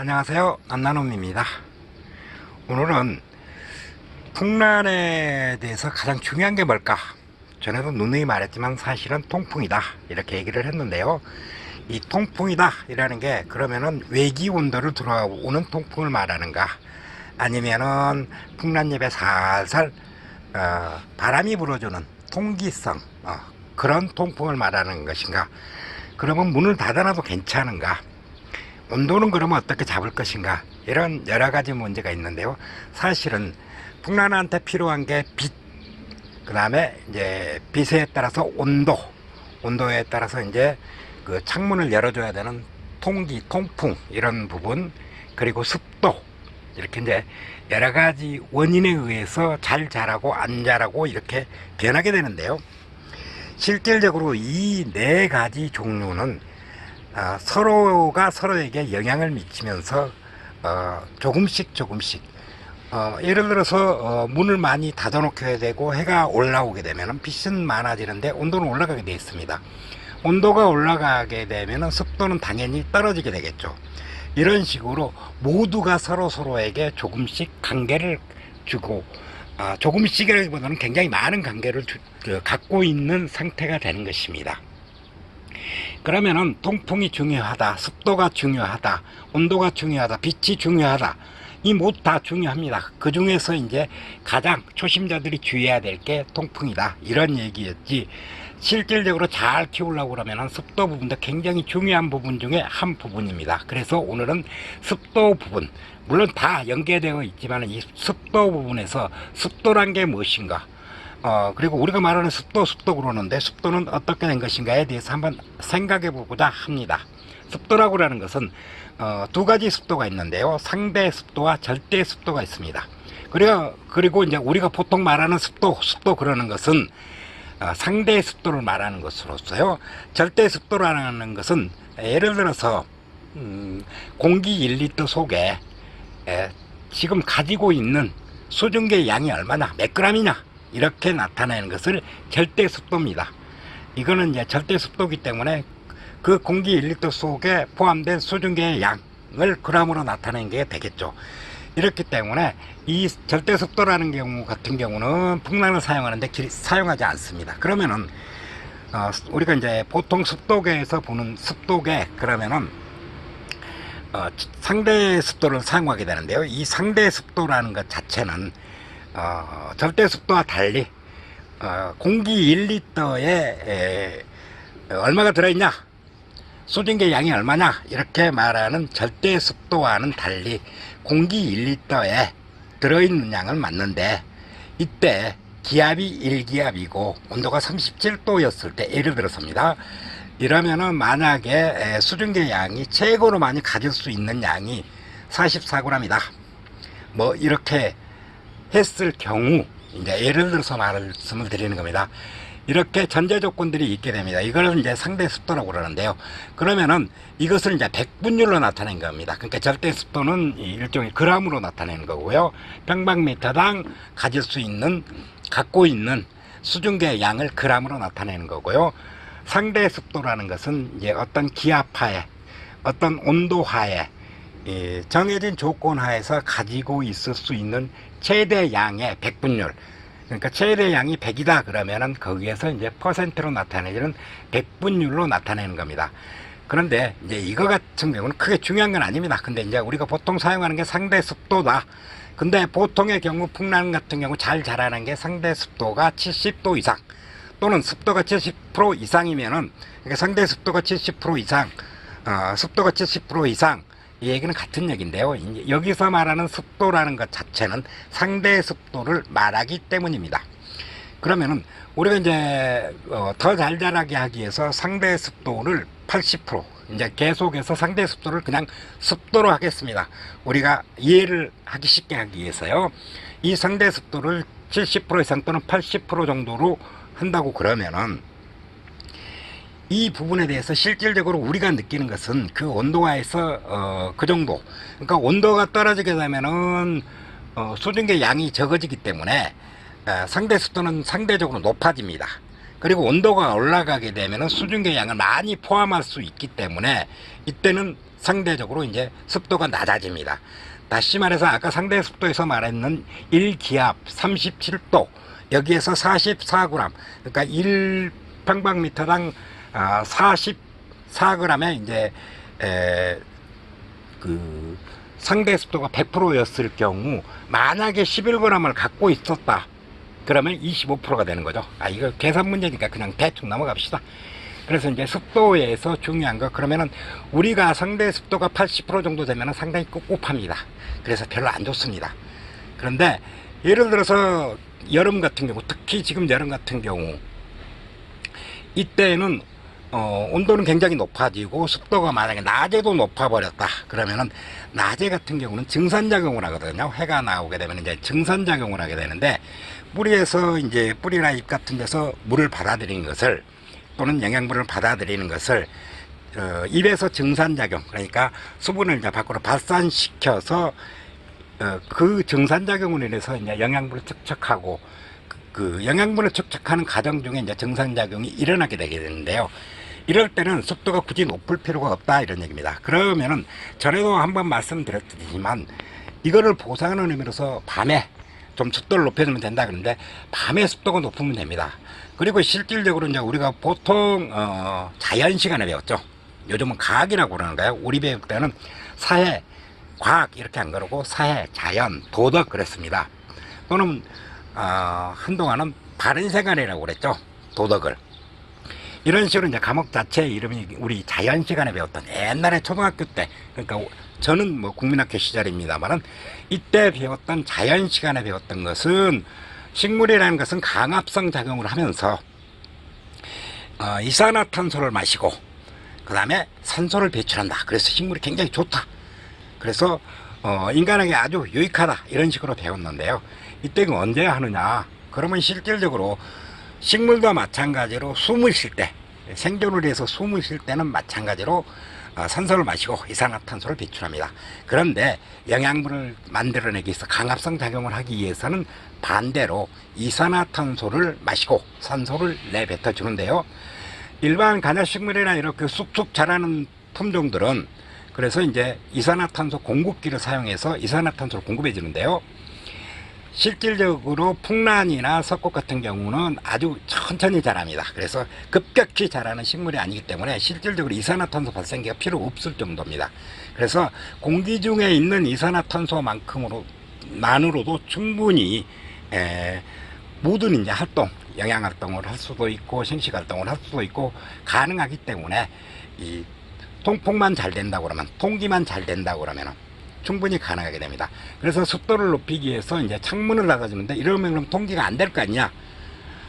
안녕하세요. 안나놈입니다. 오늘은 풍란에 대해서 가장 중요한 게 뭘까? 전에도 누누이 말했지만 사실은 통풍이다. 이렇게 얘기를 했는데요. 이 통풍이다. 이라는 게 그러면은 외기 온도를 들어오는 통풍을 말하는가? 아니면은 풍란잎에 살살 어, 바람이 불어주는 통기성 어, 그런 통풍을 말하는 것인가? 그러면 문을 닫아놔도 괜찮은가? 온도는 그러면 어떻게 잡을 것인가 이런 여러 가지 문제가 있는데요. 사실은 풍란한테 필요한 게 빛, 그 다음에 이제 빛에 따라서 온도, 온도에 따라서 이제 그 창문을 열어줘야 되는 통기, 통풍 이런 부분 그리고 습도 이렇게 이제 여러 가지 원인에 의해서 잘 자라고 안 자라고 이렇게 변하게 되는데요. 실질적으로 이 네 가지 종류는 아, 서로가 서로에게 영향을 미치면서 어, 조금씩 조금씩 어, 예를 들어서 어, 문을 많이 닫아놓게 되고 해가 올라오게 되면 빛은 많아지는데 온도는 올라가게 되어 있습니다. 온도가 올라가게 되면 습도는 당연히 떨어지게 되겠죠. 이런 식으로 모두가 서로 서로에게 조금씩 관계를 주고 아, 조금씩이라기보다는 굉장히 많은 관계를 주- 그, 갖고 있는 상태가 되는 것입니다. 그러면은 통풍이 중요하다, 습도가 중요하다, 온도가 중요하다, 빛이 중요하다. 이 모두 다 중요합니다. 그 중에서 이제 가장 초심자들이 주의해야 될 게 통풍이다. 이런 얘기였지. 실질적으로 잘 키우려고 그러면 습도 부분도 굉장히 중요한 부분 중에 한 부분입니다. 그래서 오늘은 습도 부분, 물론 다 연계되어 있지만 이 습도 부분에서 습도란 게 무엇인가, 어, 그리고 우리가 말하는 습도, 습도 그러는데 습도는 어떻게 된 것인가에 대해서 한번 생각해 보고자 합니다. 습도라고 하는 것은 어, 두 가지 습도가 있는데요. 상대 습도와 절대 습도가 있습니다. 그리고, 그리고 이제 우리가 보통 말하는 습도, 습도 그러는 것은 어, 상대 습도를 말하는 것으로서요. 절대 습도라는 것은 예를 들어서 음, 공기 1리터 속에 에, 지금 가지고 있는 수증기의 양이 얼마나 몇 g이냐 이렇게 나타내는 것을 절대 습도입니다. 이거는 이제 절대 습도기 때문에 그 공기 1리터 속에 포함된 수증기의 양을 그람으로 나타내는 게 되겠죠. 이렇기 때문에 이 절대 습도라는 경우 같은 경우는 풍랑을 사용하는데 길- 사용하지 않습니다. 그러면은 어, 우리가 이제 보통 습도계에서 보는 습도계 그러면은 어, 상대 습도를 사용하게 되는데요. 이 상대 습도라는 것 자체는 어, 절대 습도와 달리 어, 공기 1리터에 에, 얼마가 들어있냐 수증기 양이 얼마냐 이렇게 말하는 절대 습도와는 달리 공기 1리터에 들어있는 양을 맞는데 이때 기압이 1기압이고 온도가 37도였을 때 예를 들어서입니다. 이러면은 만약에 에, 수증기 양이 최고로 많이 가질 수 있는 양이 44g이다. 뭐 이렇게 했을 경우 이제 예를 들어서 말씀을 드리는 겁니다. 이렇게 전제 조건들이 있게 됩니다. 이걸 이제 상대 습도라고 그러는데요. 그러면은 이것을 이제 백분율로 나타낸 겁니다. 그러니까 절대 습도는 이 일종의 그람으로 나타내는 거고요. 평방미터당 가질 수 있는 갖고 있는 수증기의 양을 그람으로 나타내는 거고요. 상대 습도라는 것은 이제 어떤 기압하에 어떤 온도하에 이 정해진 조건 하에서 가지고 있을 수 있는 최대 양의 백분율 그러니까 최대 양이 100이다 그러면은 거기에서 이제 퍼센트로 나타내는 백분율로 나타내는 겁니다. 그런데 이제 이거 같은 경우는 크게 중요한 건 아닙니다. 근데 이제 우리가 보통 사용하는 게 상대 습도다. 근데 보통의 경우 풍랑 같은 경우 잘 자라는 게 상대 습도가 70도 이상 또는 습도가 70% 이상이면은 그러니까 상대 습도가 70% 이상, 어, 습도가 70% 이상 이 얘기는 같은 얘기인데요. 여기서 말하는 습도라는 것 자체는 상대 습도를 말하기 때문입니다. 그러면은 우리가 이제 어, 더잘 자라게 하기 위해서 상대 습도를 80% 이제 계속해서 상대 습도를 그냥 습도로 하겠습니다. 우리가 이해를 하기 쉽게 하기 위해서요. 이 상대 습도를 70% 이상 또는 80% 정도로 한다고 그러면은 이 부분에 대해서 실질적으로 우리가 느끼는 것은 그 온도가에서 어, 그 정도. 그러니까 온도가 떨어지게 되면은 어, 수증기 양이 적어지기 때문에 어, 상대 습도는 상대적으로 높아집니다. 그리고 온도가 올라가게 되면은 수증기 양을 많이 포함할 수 있기 때문에 이때는 상대적으로 이제 습도가 낮아집니다. 다시 말해서 아까 상대 습도에서 말했는 1기압 37도 여기에서 44g 그러니까 1평방미터당 아, 44g의 이제 에, 그 상대 습도가 100%였을 경우 만약에 11g을 갖고 있었다 그러면 25%가 되는 거죠. 아 이거 계산 문제니까 그냥 대충 넘어갑시다. 그래서 이제 습도에서 중요한 거 그러면은 우리가 상대 습도가 80% 정도 되면은 상당히 꿉꿉합니다. 그래서 별로 안 좋습니다. 그런데 예를 들어서 여름 같은 경우 특히 지금 여름 같은 경우 이때는 어, 온도는 굉장히 높아지고 습도가 만약에 낮에도 높아 버렸다 그러면은 낮에 같은 경우는 증산작용을 하거든요 해가 나오게 되면 이제 증산작용을 하게 되는데 뿌리에서 이제 뿌리나 잎 같은 데서 물을 받아들이는 것을 또는 영양분을 받아들이는 것을 어, 입에서 증산작용 그러니까 수분을 이제 밖으로 발산시켜서 어, 그 증산작용으로 인해서 이제 영양분을 축적하고 그, 그 영양분을 축적하는 과정 중에 이제 증산작용이 일어나게 되게 되는데요. 이럴 때는 습도가 굳이 높을 필요가 없다 이런 얘기입니다. 그러면은 전에도 한번 말씀드렸지만 이거를 보상하는 의미로서 밤에 좀 습도를 높여주면 된다 그러는데 밤에 습도가 높으면 됩니다. 그리고 실질적으로 이제 우리가 보통 어, 자연 시간에 배웠죠. 요즘은 과학이라고 그러는 거예요. 우리 배울 때는 사회, 과학 이렇게 안 그러고 사회, 자연, 도덕 그랬습니다. 또는 어, 한동안은 바른 생활이라고 그랬죠. 도덕을. 이런 식으로 이제 과목 자체 이름이 우리 자연 시간에 배웠던 옛날에 초등학교 때 그러니까 저는 뭐 국민학교 시절입니다만은 이때 배웠던 자연 시간에 배웠던 것은 식물이라는 것은 강압성 작용을 하면서 어, 이산화탄소를 마시고 그 다음에 산소를 배출한다. 그래서 식물이 굉장히 좋다. 그래서 어, 인간에게 아주 유익하다 이런 식으로 배웠는데요. 이때 그 언제 하느냐? 그러면 실질적으로 식물과 마찬가지로 숨을 쉴 때, 생존을 위해서 숨을 쉴 때는 마찬가지로 어, 산소를 마시고 이산화탄소를 배출합니다. 그런데 영양분을 만들어내기 위해서 강압성 작용을 하기 위해서는 반대로 이산화탄소를 마시고 산소를 내뱉어 주는데요. 일반 간헐식물이나 이렇게 쑥쑥 자라는 품종들은 그래서 이제 이산화탄소 공급기를 사용해서 이산화탄소를 공급해 주는데요. 실질적으로 풍란이나 석곡 같은 경우는 아주 천천히 자랍니다. 그래서 급격히 자라는 식물이 아니기 때문에 실질적으로 이산화탄소 발생기가 필요 없을 정도입니다. 그래서 공기 중에 있는 이산화탄소만큼으로 만으로도 충분히 에, 모든 이제 활동, 영양 활동을 할 수도 있고 생식 활동을 할 수도 있고 가능하기 때문에 이 통풍만 잘 된다고 그러면 통기만 잘 된다고 그러면은 충분히 가능하게 됩니다. 그래서 습도를 높이기 위해서 이제 창문을 닫아주는데 이러면 그럼 통기가 안 될 거 아니냐?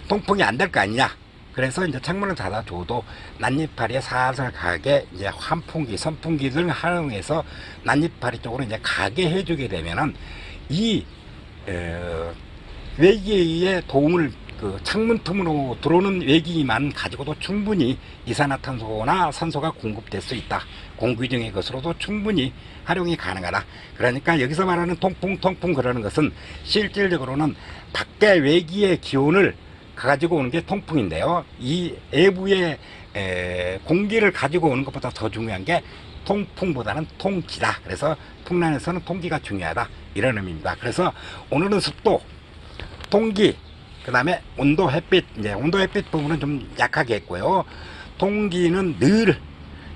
통풍이 안 될 거 아니냐? 그래서 이제 창문을 닫아줘도 난이파리에 살살 가게 이제 환풍기, 선풍기 등을 활용해서 난이파리 쪽으로 이제 가게 해주게 되면은 이 어, 외기의 도움을 그 창문 틈으로 들어오는 외기만 가지고도 충분히 이산화탄소나 산소가 공급될 수 있다. 공기 중의 것으로도 충분히 활용이 가능하다. 그러니까 여기서 말하는 통풍, 통풍 그러는 것은 실질적으로는 밖에 외기의 기온을 가지고 오는 게 통풍인데요. 이 외부의 에, 공기를 가지고 오는 것보다 더 중요한 게 통풍보다는 통기다. 그래서 풍란에서는 통기가 중요하다. 이런 의미입니다. 그래서 오늘은 습도, 통기, 그 다음에 온도 햇빛, 이제 온도 햇빛 부분은 좀 약하게 했고요. 통기는 늘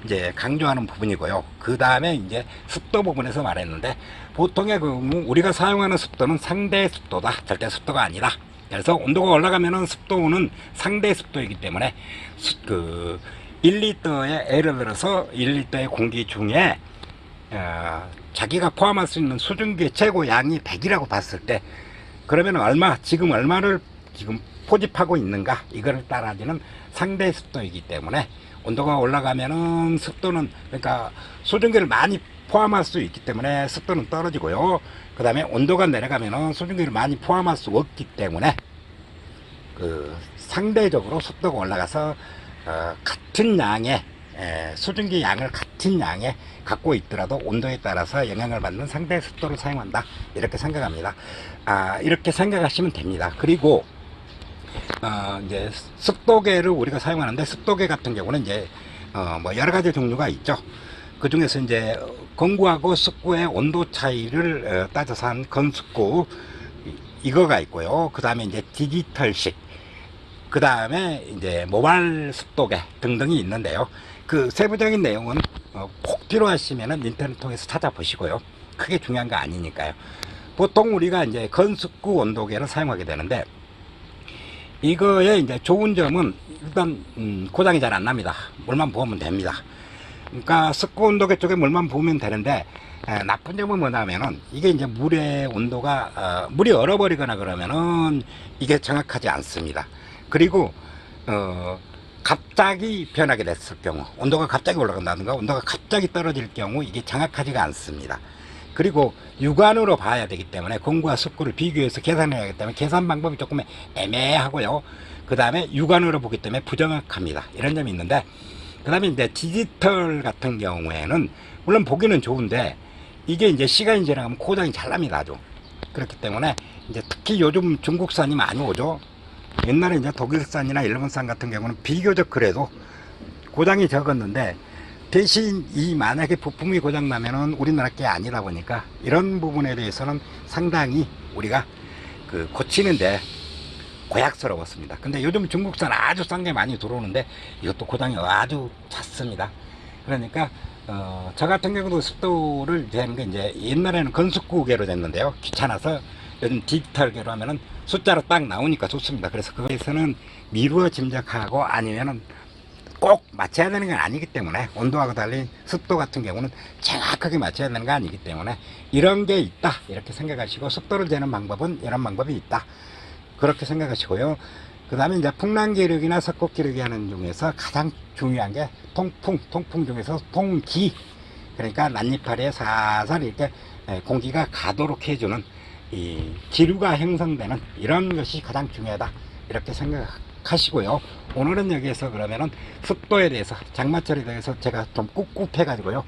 이제 강조하는 부분이고요. 그 다음에 이제 습도 부분에서 말했는데 보통의 그 우리가 사용하는 습도는 상대 습도다. 절대 습도가 아니다. 그래서 온도가 올라가면은 습도는 상대 습도이기 때문에 수- 그 1리터의 예를 들어서 1리터의 공기 중에 어, 자기가 포함할 수 있는 수증기의 최고 양이 100이라고 봤을 때 그러면 얼마 지금 얼마를 지금 포집하고 있는가 이거를 따라지는 상대 습도이기 때문에 온도가 올라가면은 습도는 그러니까 수증기를 많이 포함할 수 있기 때문에 습도는 떨어지고요. 그 다음에 온도가 내려가면은 수증기를 많이 포함할 수 없기 때문에 그 상대적으로 습도가 올라가서 어, 같은 양의 에, 수증기 양을 같은 양에 갖고 있더라도 온도에 따라서 영향을 받는 상대 습도를 사용한다 이렇게 생각합니다. 아 이렇게 생각하시면 됩니다. 그리고 어, 이제 습도계를 우리가 사용하는데 습도계 같은 경우는 이제 어, 뭐 여러 가지 종류가 있죠. 그 중에서 이제 건구하고 습구의 온도 차이를 어, 따져서 한 건습구 이- 이거가 있고요. 그 다음에 이제 디지털식, 그 다음에 이제 모바일 습도계 등등이 있는데요. 그 세부적인 내용은 어, 꼭 필요하시면은 인터넷 통해서 찾아보시고요. 크게 중요한 거 아니니까요. 보통 우리가 이제 건습구 온도계를 사용하게 되는데 이거의 이제 좋은 점은 일단 음, 고장이 잘 안 납니다. 물만 부으면 됩니다. 그러니까 습구 온도계 쪽에 물만 부으면 되는데 에, 나쁜 점은 뭐냐면은 이게 이제 물의 온도가 어, 물이 얼어버리거나 그러면은 이게 정확하지 않습니다. 그리고 어, 갑자기 변하게 됐을 경우 온도가 갑자기 올라간다든가 온도가 갑자기 떨어질 경우 이게 정확하지가 않습니다. 그리고 육안으로 봐야 되기 때문에 공구와 습구를 비교해서 계산해야 하기 때문에 계산 방법이 조금 애매하고요. 그 다음에 육안으로 보기 때문에 부정확합니다. 이런 점이 있는데 그 다음에 이제 디지털 같은 경우에는 물론 보기는 좋은데 이게 이제 시간이 지나가면 고장이 잘 납니다 아주 그렇기 때문에 이제 특히 요즘 중국산이 많이 오죠 옛날에 이제 독일산이나 일본산 같은 경우는 비교적 그래도 고장이 적었는데 대신 이 만약에 부품이 고장 나면은 우리나라 게 아니다 보니까 이런 부분에 대해서는 상당히 우리가 그 고치는데 고약스러웠습니다. 근데 요즘 중국산 아주 싼 게 많이 들어오는데 이것도 고장이 아주 잦습니다. 그러니까 어, 저 같은 경우도 습도를 재는 게 이제 옛날에는 건축구계로 됐는데요. 귀찮아서 요즘 디지털계로 하면은 숫자로 딱 나오니까 좋습니다. 그래서 그거에서는 미루어 짐작하고 아니면은 꼭 맞춰야 되는 건 아니기 때문에 온도하고 달리 습도 같은 경우는 정확하게 맞춰야 되는 거 아니기 때문에 이런 게 있다 이렇게 생각하시고 습도를 재는 방법은 이런 방법이 있다. 그렇게 생각하시고요. 그 다음에 이제 풍랑기력이나 석곡기력이 하는 중에서 가장 중요한 게 통풍 통풍 중에서 통기. 그러니까 난이파리에 살살 이렇게 에, 공기가 가도록 해주는 이 기류가 형성되는 이런 것이 가장 중요하다. 이렇게 생각 하시고요. 오늘은 여기에서 그러면은 습도에 대해서 장마철에 대해서 제가 좀 꿉꿉해 가지고요.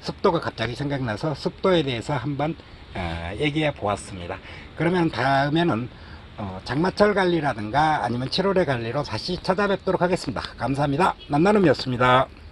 습도가 갑자기 생각나서 습도에 대해서 한번 어, 얘기해 보았습니다. 그러면 다음에는 어, 장마철 관리라든가 아니면 7월의 관리로 다시 찾아뵙도록 하겠습니다. 감사합니다. 만나름이었습니다